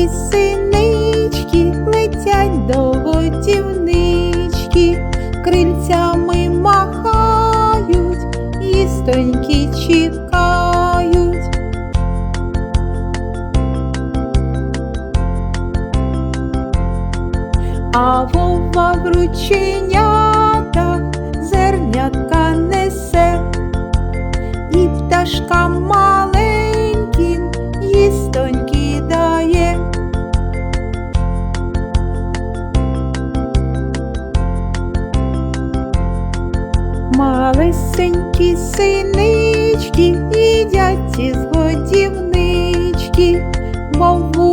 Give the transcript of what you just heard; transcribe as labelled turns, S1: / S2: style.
S1: Білі синички летять до годівнички, крильцями махають, і стоньки чекають. А вова рученята зернятка несе і пташка має. Малесенькі синички їдять із годівнички, мову